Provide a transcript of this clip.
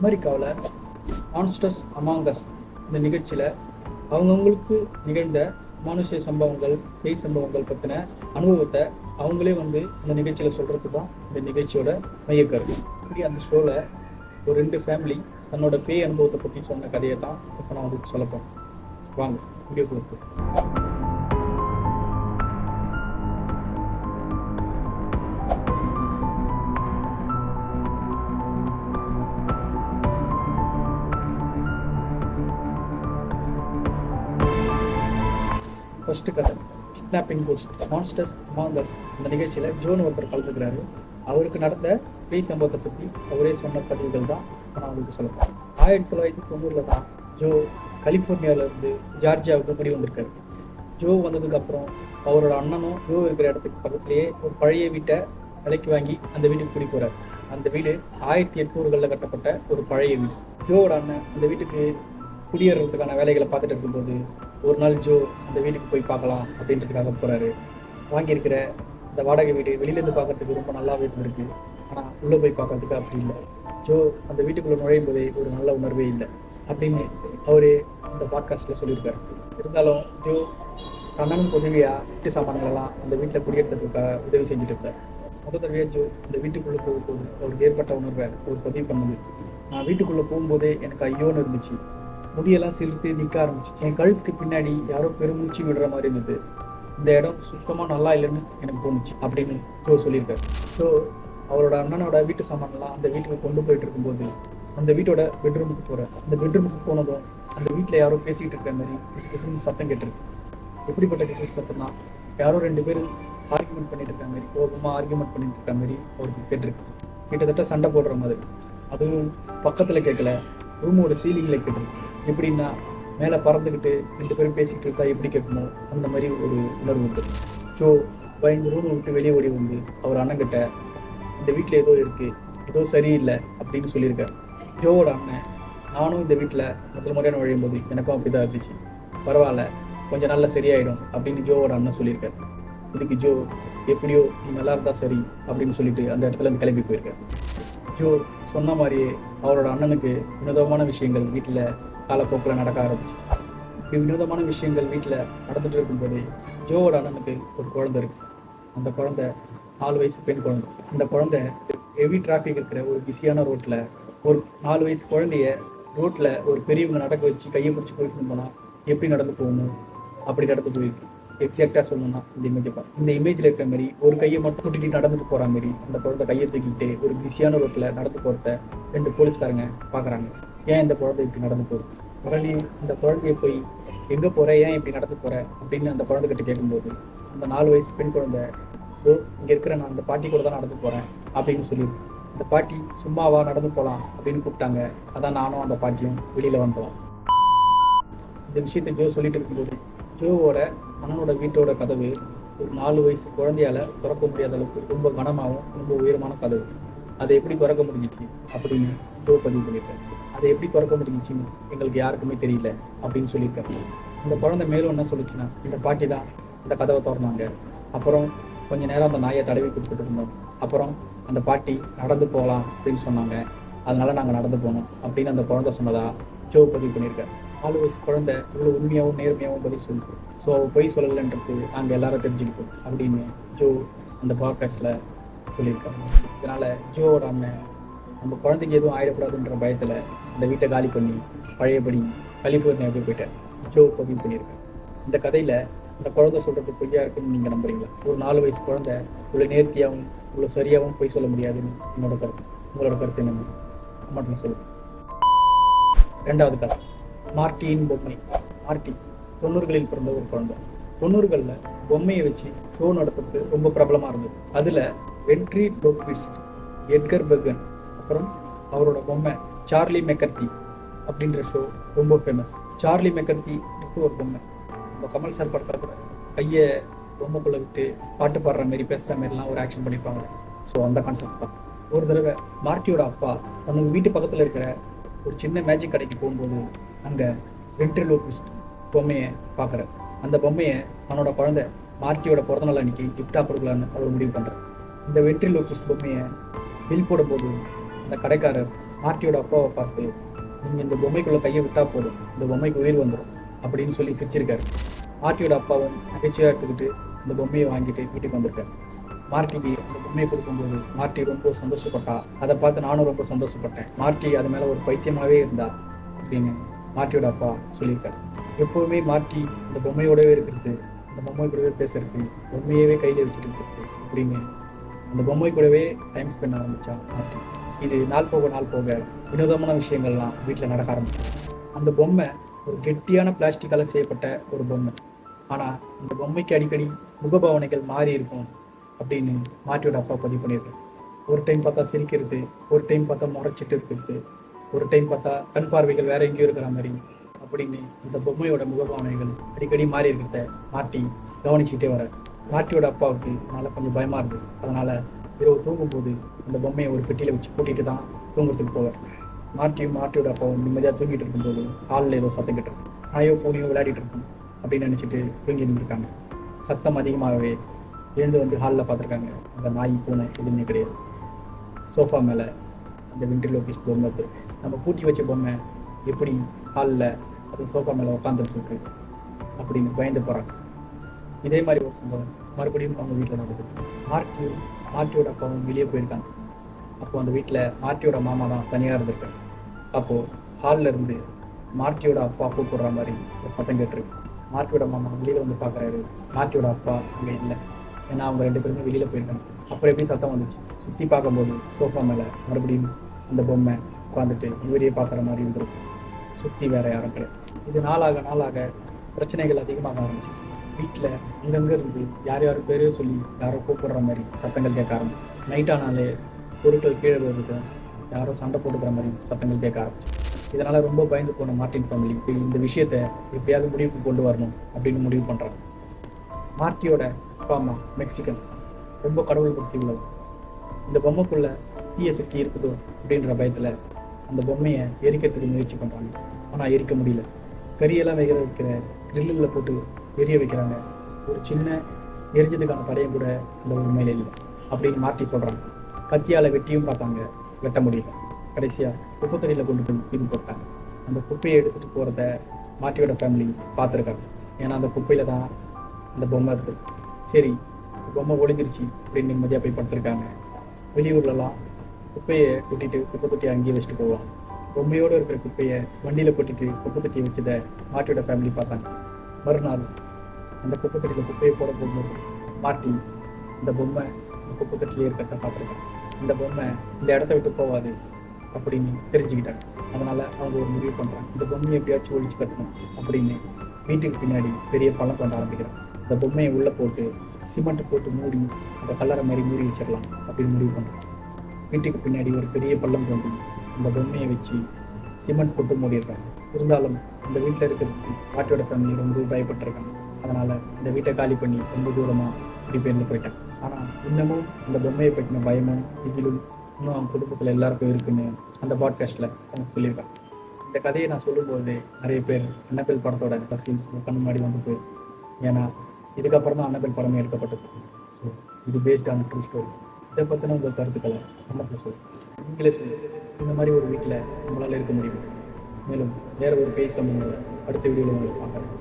அமெரிக்காவில் மான்ஸ்டர்ஸ் அமாங்கஸ் இந்த நிகழ்ச்சியில் அவங்கவுங்களுக்கு நிகழ்ந்த மானுஷ சம்பவங்கள் பேய் சம்பவங்கள் பற்றின அனுபவத்தை அவங்களே வந்து இந்த நிகழ்ச்சியில் சொல்கிறது தான் இந்த நிகழ்ச்சியோட மையக்கருத்து இப்படி அந்த ஷோவில் ஒரு ரெண்டு ஃபேமிலி தன்னோட பேய் அனுபவத்தை பற்றி சொன்ன கதையை தான் இப்போ நான் உங்களுக்கு சொல்லப்போம் வாங்க வீடியோ கொடுப்போம் ஃபர்ஸ்ட் கதை கிட்னாப்பிங் கோஸ்ட் மான்ஸ்டர்ஸ் மாங்கஸ் இந்த நிகழ்ச்சியில் ஜோன் ஒருத்தர் கலந்துக்கிறாரு. அவருக்கு நடந்த பேய் சம்பவத்தை பற்றி அவரே சொன்ன பதிவுகள் தான் இப்போ நான் உங்களுக்கு சொல்லுவேன் ஆயிரத்தி தொள்ளாயிரத்தி தொண்ணூறில் தான் ஜோ கலிஃபோர்னியாவிலேருந்து ஜார்ஜியாவுக்கு முடி வந்திருக்காரு. ஜோ வந்ததுக்கப்புறம் அவரோட அண்ணனும் ஜோ இருக்கிற இடத்துக்கு பக்கத்துலேயே ஒரு பழைய வீட்டை விலைக்கு வாங்கி அந்த வீட்டுக்கு குடி போகிறார் அந்த வீடு ஆயிரத்தி எட்நூறுகளில் கட்டப்பட்ட ஒரு பழைய வீடு. ஜோவோட அண்ணன் அந்த வீட்டுக்கு குடியேறதுக்கான வேலைகளை பார்த்துட்டு இருக்கும்போது ஒரு நாள் ஜோ அந்த வீட்டுக்கு போய் பார்க்கலாம் அப்படின்றதுக்காக போகிறாரு வாங்கியிருக்கிற இந்த வாடகை வீடு வெளியிலேருந்து பார்க்கறதுக்கு ரொம்ப நல்லாவே இருந்திருக்கு. ஆனால் உள்ளே போய் பார்க்கறதுக்கு அப்படி இல்லை. ஜோ அந்த வீட்டுக்குள்ளே நுழையும் போதே ஒரு நல்ல உணர்வே இல்லை அப்படின்னு அவரே இந்த பாட்காஸ்ட்டில் சொல்லியிருக்காரு. இருந்தாலும் ஜோ தன்னனுக்கு உதவியாக வீட்டு சாமான்களெல்லாம் அந்த வீட்டில் குடியேற்றத்துக்காக உதவி செஞ்சுட்டு இருந்தார். மொத்த தடவையாக ஜோ இந்த வீட்டுக்குள்ளே போகும்போது அவருக்கு ஏற்பட்ட உணர்வை ஒரு பதிவு பண்ணுது. நான் வீட்டுக்குள்ளே போகும்போதே எனக்கு ஐயோன்னு இருந்துச்சு. முடியெல்லாம் சிலிர்த்து நிற்க ஆரம்பிச்சிச்சு. என் கழுத்துக்கு பின்னாடி யாரோ பெருமூச்சு விடுற மாதிரி இருந்தது. இந்த இடம் சுத்தமாக நல்லா இல்லைன்னு எனக்கு தோணுச்சு அப்படின்னு ஜோ சொல்லியிருக்காரு. ஸோ அவரோட அண்ணனோட வீட்டு சாமான்லாம் அந்த வீட்டுக்கு கொண்டு போயிட்டு இருக்கும்போது அந்த வீட்டோட பெட்ரூமுக்கு போகிறேன் அந்த பெட்ரூமுக்கு போனதும் அந்த வீட்டில் யாரோ பேசிக்கிட்டு இருக்க மாதிரி கிசு கிசுன்னு சத்தம் கேட்டிருக்கு. எப்படிப்பட்ட கிசு சத்தம்னா யாரோ ரெண்டு பேரும் ஆர்குமெண்ட் பண்ணிட்டு இருக்க மாதிரி கோபமாக ஆர்குமெண்ட் பண்ணிட்டு இருக்க மாதிரி அவருக்கு கேட்டிருக்கு. கிட்டத்தட்ட சண்டை போடுற மாதிரி. அதுவும் பக்கத்தில் கேட்கல ரூமோட சீலிங்கில் கேட்டிருக்கு. எப்படின்னா மேலே பறந்துக்கிட்டு ரெண்டு பேரும் பேசிக்கிட்டு இருக்கா எப்படி கேட்கணும் அந்த மாதிரி ஒரு உணர்வு உண்டு. ஸோ பயந்து ரூமை விட்டு வெளியே ஓடி வந்து அவர் அண்ணங்கிட்ட இந்த வீட்டில் ஏதோ இருக்குது ஏதோ சரியில்லை அப்படின்னு சொல்லியிருக்காரு. ஜோவோட அண்ணன் நானும் இந்த வீட்டில் முதல் முறையான நுழையும் போது எனக்கும் அப்படி தான் இருந்துச்சு. பரவாயில்ல கொஞ்சம் நல்லா சரியாயிடும் அப்படின்னு ஜோவோட அண்ணன் சொல்லியிருக்காரு. இதுக்கு ஜோ எப்படியோ நீ நல்லா இருந்தா சரி அப்படின்னு சொல்லிட்டு அந்த இடத்துல இருந்து கிளம்பி போயிருக்காரு. ஜோ சொன்ன மாதிரியே அவரோட அண்ணனுக்கு வினோதமான விஷயங்கள் வீட்டில் காலப்போக்கில் நடக்க ஆரம்பிச்சிச்சு. இப்படி வினோதமான விஷயங்கள் வீட்டில் நடந்துட்டு இருக்கும்போதே ஜோவோட அண்ணனுக்கு ஒரு குழந்தை இருக்கு. அந்த குழந்தை நாலு வயசு பெண் குழந்தை. அந்த குழந்தை ஹெவி டிராஃபிக் இருக்கிற ஒரு பிஸியான ரோட்டில் ஒரு நாலு வயசு குழந்தைய ரோட்டில் ஒரு பெரியவங்க நடக்க வச்சு கையை பிடிச்சி போயிட்டு போனால் எப்படி நடந்து போகணும்? அப்படி நடந்து போயிருக்கு. எக்ஸாக்டாக சொல்லணும்னா இந்த இமேஜை பார்த்து இந்த இமேஜில் இருக்கிற மாதிரி ஒரு கையை மட்டும் கூட்டிகிட்டு நடந்துட்டு போகிற மாதிரி அந்த குழந்தை கையை தூக்கிட்டு ஒரு பிஸியான ரோட்டில் நடந்து போகிறத ரெண்டு போலீஸ்காரங்க பார்க்குறாங்க ஏன் இந்த குழந்தை இப்படி நடந்து போகுது? உடனே அந்த குழந்தைய போய் எங்கே போகிற ஏன் இப்படி நடந்து போகிற அப்படின்னு அந்த குழந்தைகிட்ட கேட்கும்போது அந்த நாலு வயசு பெண் குழந்தை ஓ இங்கே இருக்கிற நான் அந்த பாட்டி கூட தான் நடந்து போகிறேன் அப்படின்னு சொல்லி அந்த பாட்டி சும்மாவா நடந்து போகலாம் அப்படின்னு கூப்பிட்டாங்க. அதான் நானும் அந்த பாட்டியும் வெளியில் வந்தோம். இந்த விஷயத்தை ஜோ சொல்லிட்டு இருக்கும்போது ஜோவோட அண்ணனோட வீட்டோட கதவு ஒரு நாலு வயசு குழந்தையால திறக்க முடியாத அளவுக்கு ரொம்ப கனமாகவும் ரொம்ப உயரமான கதவு. அதை எப்படி திறக்க முடிஞ்சிச்சு அப்படின்னு ஜோ பதிவு பண்ணியிருக்கேன் அதை எப்படி திறக்க முடிஞ்சிச்சுன்னு எங்களுக்கு யாருக்குமே தெரியல அப்படின்னு சொல்லியிருக்கேன். இந்த குழந்தை மேலும் என்ன சொல்லுச்சுன்னா இந்த பாட்டி தான் இந்த கதவை திறந்தாங்க. அப்புறம் கொஞ்ச நேரம் அந்த நாயை தடவி கொடுத்துட்டு இருந்தோம். அப்புறம் அந்த பாட்டி நடந்து போகலாம் அப்படின்னு சொன்னாங்க. அதனால நாங்கள் நடந்து போனோம் அப்படின்னு அந்த குழந்தை சொன்னதா ஜோ பதிவு பண்ணியிருக்கேன். நாலு வயசு குழந்தை இவ்வளோ உண்மையாகவும் நேர்மையாகவும் பதில் சொல்லிட்டு ஸோ பொய் சொல்லலைன்றது நாங்கள் எல்லாரும் தெரிஞ்சுக்கிட்டோம் அப்படின்னு ஜோ அந்த பாட்காஸ்டில் சொல்லியிருக்காங்க. இதனால் ஜோவோட அண்ணன் நம்ம குழந்தைக்கு எதுவும் ஆயிடக்கூடாதுன்ற பயத்தில் அந்த வீட்டை காலி பண்ணி பழையபடி கலிஃபோர்னியாவுக்கு போயிட்டார். ஜோ பதிவு பண்ணியிருக்காரு. இந்த கதையில் அந்த குழந்தை சொல்கிறது பொய்யா இருக்குன்னு நீங்கள் நம்புறீங்களா? ஒரு நாலு வயசு குழந்தை இவ்வளோ நேர்த்தியாகவும் இவ்வளோ சரியாகவும் பொய் சொல்ல முடியாதுன்னு என்னோட கருத்து. உங்களோட கருத்து என்ன மட்டும் சொல்லுங்கள் ரெண்டாவது கதை. மார்ட்டியின் பொம்மை. மார்ட்டி தொண்ணூறுகளில் பிறந்த ஒரு குழந்தை. தொண்ணூறுகளில் பொம்மையை வச்சு ஷோ நடத்துறது ரொம்ப பிரபலமாக இருந்தது. அதில் வென்ட்ரி டோக்விஸ்ட் எட்கர் பெர்கன் அப்புறம் அவரோட பொம்மை சார்லி மெக்கர்த்தி அப்படின்ற ஷோ ரொம்ப ஃபேமஸ் சார்லி மெக்கர்த்தி ஒரு பொம்மை. நம்ம கமல் சார் படத்தில் கூட கையை பொம்மைக்குள்ளே விட்டு பாட்டு பாடுற மாதிரி பேசுகிற மாதிரிலாம் ஒரு ஆக்ஷன் பண்ணியிருப்பாங்க ஸோ அந்த கான்செப்ட் தான். ஒரு தடவை மார்ட்டியோட அப்பா தனக்கு வீட்டு பக்கத்தில் இருக்கிற ஒரு சின்ன மேஜிக் கடைக்கு போகும்போது அங்கே வென்ட்ரிலோபிஸ்ட் பொம்மையை பார்க்குறாரு. அந்த பொம்மையை தன்னோட குழந்தை மார்ட்டியோட பிறந்தநாள் அன்னைக்கு கிஃப்டாக கொடுக்கலான்னு அவர் முடிவு பண்ணுறாரு இந்த வென்ட்ரிலோபிஸ்ட் பொம்மையை பில் போடும்போது அந்த கடைக்காரர் மார்க்கியோட அப்பாவை பார்த்து நீங்கள் இந்த பொம்மைக்குள்ளே கையை விட்டால் போதும். இந்த பொம்மைக்கு உயிர் வந்துடும் அப்படின்னு சொல்லி சிரிச்சிருக்காரு. மார்க்கியோட அப்பாவும் நகைச்சுவையாக எடுத்துக்கிட்டு இந்த பொம்மையை வாங்கிட்டு வீட்டுக்கு வந்திருக்காரு. மார்க்கிக்கு அந்த பொம்மையை கொடுக்கும்போது மார்ட்டி ரொம்ப சந்தோஷப்பட்டா. அதை பார்த்து நானும் ரொம்ப சந்தோஷப்பட்டேன். மார்ட்டி அது மேலே ஒரு பைத்தியமாகவே இருந்தா அப்படின்னு மாட்டியோட அப்பா சொல்லியிருக்காரு. எப்போவுமே மாற்றி இந்த பொம்மையோடவே இருக்கிறது அந்த பொம்மை கூடவே பேசுறது பொம்மையவே கையில் வச்சுட்டு இருக்கிறது அப்படின்னு அந்த பொம்மை கூடவே டைம் ஸ்பெண்ட் ஆரம்பித்தான் மார்ட்டி இது நாள் போக நாள் போக வினோதமான விஷயங்கள்லாம் வீட்டில் நடக்க ஆரம்பிச்சு அந்த பொம்மை ஒரு கெட்டியான பிளாஸ்டிக்கால் செய்யப்பட்ட ஒரு பொம்மை. ஆனால் இந்த பொம்மைக்கு அடிக்கடி முகபாவனைகள் மாறி இருக்கும் அப்படின்னு மாட்டியோட அப்பா பதிவு பண்ணியிருக்கேன் ஒரு டைம் பார்த்தா சிரிக்கிறது ஒரு டைம் பார்த்தா முறைச்சிட்டு இருக்கிறது ஒரு டைம் பார்த்தா கண் பார்வைகள் வேற எங்கேயும் இருக்கிற மாதிரி அப்படின்னு இந்த பொம்மையோட முகபாவனைகள் அடிக்கடி மாறி இருக்கிறத மாட்டி கவனிச்சுக்கிட்டே வர மாட்டியோட அப்பாவுக்கு அதனால கொஞ்சம் பயமா இருந்தது. அதனால இரவு தூங்கும்போது அந்த பொம்மையை ஒரு பெட்டியில வச்சு பூட்டிட்டு தான் தூங்குறதுக்கு போவார். மாட்டியும் மாட்டியோட அப்பாவும் நிம்மதியாக தூங்கிட்டு இருக்கும்போது ஹாலில் ஏதோ சத்தம் கிட்ட நாயோ பூனையோ விளையாடிட்டு இருக்கும் அப்படின்னு நினச்சிட்டு தூங்கி இருந்திருக்காங்க. சத்தம் அதிகமாகவே எழுந்து வந்து ஹாலில் பார்த்துருக்காங்க. அந்த நாய் பூனை எதுவுமே கிடையாது. சோஃபா மேலே அந்த வென்ட்ரிலோகிஸ் பொம்மை இருக்கு நம்ம பூட்டி வச்ச பொம்மை எப்படி ஹாலில் அது சோஃபா மேலே உட்காந்துருக்கு அப்படின்னு பயந்து போகிறாங்க இதே மாதிரி ஒரு சம்பவம் மறுபடியும் அவங்க வீட்டில் நடக்குது. மார்ட்டியும் ஆர்டியோட அப்பாவும் வெளியே போயிருக்காங்க. அப்போ அந்த வீட்டில் ஆர்டியோட மாமா தான் தனியாக இருந்திருக்காரு. அப்போது ஹாலில் இருந்து மார்ட்டியோட அப்பா கூப்பிடுற மாதிரி ஒரு சத்தம் கேட்டிருக்கு. மார்ட்டியோட மாமா வெளியில் வந்து பார்க்குறாரு மார்ட்டியோட அப்பா அங்கே இல்லை. ஏன்னா அவங்க ரெண்டு பேருமே வெளியில் போயிருக்காங்க. அப்புறம் எப்படி சத்தம் வந்துச்சு? சுற்றி பார்க்கும்போது சோஃபா மேலே மறுபடியும் அந்த பொம்மை உட்காந்துட்டு இவரையே பார்க்குற மாதிரி இருந்திருக்கும் சுற்றி வேற யாரும் கிடையாது. இது நாளாக நாளாக பிரச்சனைகள் அதிகமாக ஆரம்பிச்சு வீட்டில் இங்கங்கே இருந்து யார் யார் பேரையோ சொல்லி யாரோ கூப்பிடுற மாதிரி சத்தங்கள் கேட்க ஆரம்பிச்சு. நைட் ஆனாலே பொருட்கள் கீழே வருது யாரோ சண்டை போட்டுக்கிற மாதிரி சத்தங்கள் கேட்க ஆரம்பிச்சு. இதனால் ரொம்ப பயந்து போன மார்ட்டின் ஃபேமிலி இப்போ இந்த விஷயத்தை எப்படியாவது முடிவுக்கு கொண்டு வரணும் அப்படின்னு முடிவு பண்ணுறாங்க மார்ட்டியோட அப்பா அம்மா மெக்சிகன். ரொம்ப கடவுள் படுத்தி உள்ளது இந்த பொம்மைக்குள்ளே தீய சக்தி இருக்குதோ அப்படின்ற பயத்தில் அந்த பொம்மையை எரிக்கிறதுக்கு முயற்சி பண்ணுறாங்க ஆனால் எரிக்க முடியல. கறியெல்லாம் வைக்கிற வைக்கிற கிரில்லில் போட்டு எரிய வைக்கிறாங்க. ஒரு சின்ன எரிஞ்சதுக்கான தடையும் கூட இந்த உண்மையில் இல்லை. அப்படின்னு மாற்றி சொல்கிறாங்க கத்தியால் வெட்டியும் பார்த்தாங்க. வெட்ட முடியல. கடைசியாக குப்பைத்தடியில் கொண்டு போய் தூக்கி போட்டாங்க. அந்த குப்பையை எடுத்துகிட்டு போகிறத மாட்டியோட ஃபேமிலி பார்த்துருக்காங்க. ஏன்னா அந்த குப்பையில் தான் அந்த பொம்மை இருக்குது சரி பொம்மை ஒளிஞ்சிருச்சு அப்படின்னு நிம்மதியாக போய் படுத்திருக்காங்க. வெளியூர்லலாம் குப்பையை கொட்டிட்டு குப்பை தொட்டியை அங்கேயே வச்சுட்டு போவாங்க. பொம்மையோடு இருக்கிற குப்பையை வண்டியில் கொட்டிட்டு குப்பை தொட்டியை வச்சதை மாட்டியோட ஃபேமிலி பார்த்தாங்க மறுநாள் அந்த குப்பை தொட்டியில் குப்பையை போட போகும்போது மாட்டி இந்த பொம்மை குப்பை தொட்டிலே இருக்கிறத பார்த்துருக்காங்க இந்த பொம்மை இந்த இடத்த விட்டு போகாது அப்படின்னு தெரிஞ்சுக்கிட்டாங்க. அதனால அவங்க ஒரு முடிவு பண்ணுறாங்க இந்த பொம்மையை எப்படியாச்சும் ஒழிச்சு கட்டணும் அப்படின்னு வீட்டுக்கு பின்னாடி பெரிய பழம் தோண்ட ஆரம்பிக்கிறாங்க. இந்த பொம்மையை உள்ளே போட்டு சிமெண்ட் போட்டு மூடி அந்த கல்லறை மாதிரி மூடி வச்சிடலாம் அப்படின்னு முடிவு பண்ணுறாங்க வீட்டுக்கு பின்னாடி ஒரு பெரிய பள்ளம் தோண்டி அந்த பொம்மையை வச்சு சிமெண்ட் போட்டு மூடிடுறாங்க இருந்தாலும் அந்த வீட்டில் இருக்கிறதுக்கு பாட்டியோட ஃபேமிலி ரொம்ப பயப்பட்டிருக்காங்க. அதனால் இந்த வீட்டை காலி பண்ணி ரொம்ப தூரமாக குடிபெயர்ந்து போயிட்டாங்க. ஆனால் இன்னமும் அந்த பொம்மையை பற்றின பயமும் திகிலும் இன்னும் அவங்க குடும்பத்தில் எல்லாருக்கும் இருக்குன்னு அந்த பாட்காஸ்ட்டில் அவங்க சொல்லியிருக்காங்க. இந்த கதையை நான் சொல்லும்போது நிறைய பேர் அன்னபெல் படத்தோட சீன்ஸ் கண் முன்னாடி வந்து போயிருக்கு ஏன்னா இதுக்கப்புறம் தான் அன்னபெல் படமே எடுக்கப்பட்டது. ஸோ இது பேஸ்ட் ஆன ட்ரூ ஸ்டோரி இதை பற்றின உங்கள் கருத்துக்களை கமெண்ட்டில் சொல்லு. நீங்களே சொல்லு. இந்த மாதிரி ஒரு வீட்டில் நம்மளால் இருக்க முடியும்? மேலும் வேறு ஒரு பேய் சம்பந்தம் அடுத்த வீடியோவில் உங்களை பார்க்குறேன்.